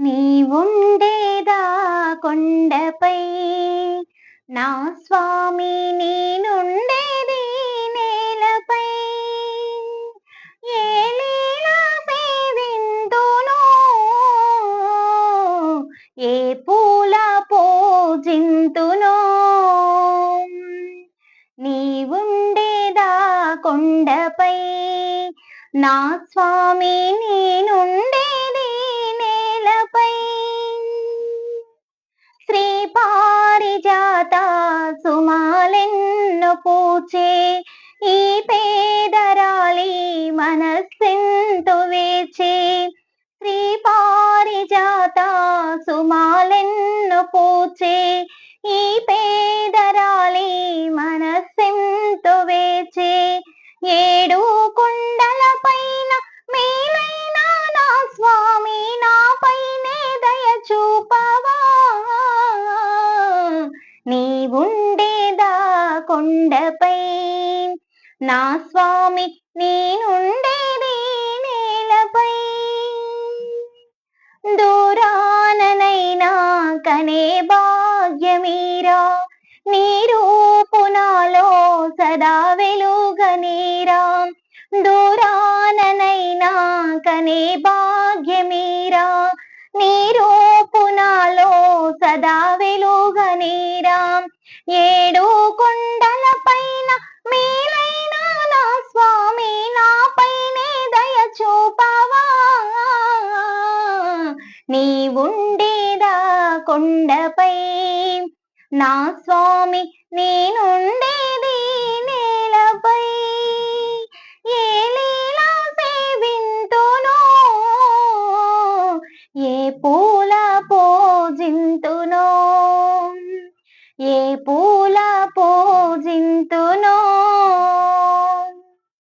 నీవుండేదా కొండపై? నా స్వామి నేనుండేది నేలపై. ఏ పూల పూజింతునో? నీవుండేదా కొండపై? నా స్వామి నేనుండే పారిజాత సుమాలెన్ను పూచే ఈ పేదరాలి మనస్సెంతు వేచే. శ్రీ పారిజాత సుమాలెన్ను పూచే ఈ పేదరాలి మనస్సెంతు వేచే. ఏడు కొండల పైన మేలైనా నా స్వామి నాపైనే దయ చూపా. నీవుండేదా కొండపై? నా స్వామి నేనుండేది నేలపై. దూరాననైనా కనే భాగ్యమీరా. నీ రూపు నాలో సదా వెలుగనీరా. దూరాననైనా కనే భాగ్యమీరా. నీ రూపు నాలో సదా వెలుగ ఏడు కొండల పైన మేలైన నా స్వామి నా పైనే దయ చూపవా? నీవుండేదా కొండపై? నా స్వామి నేనుండేది నేలపై. ఏ లీలా సేవింతునో ఏ పూ పూజింతునో ఏ పూల పూజింతు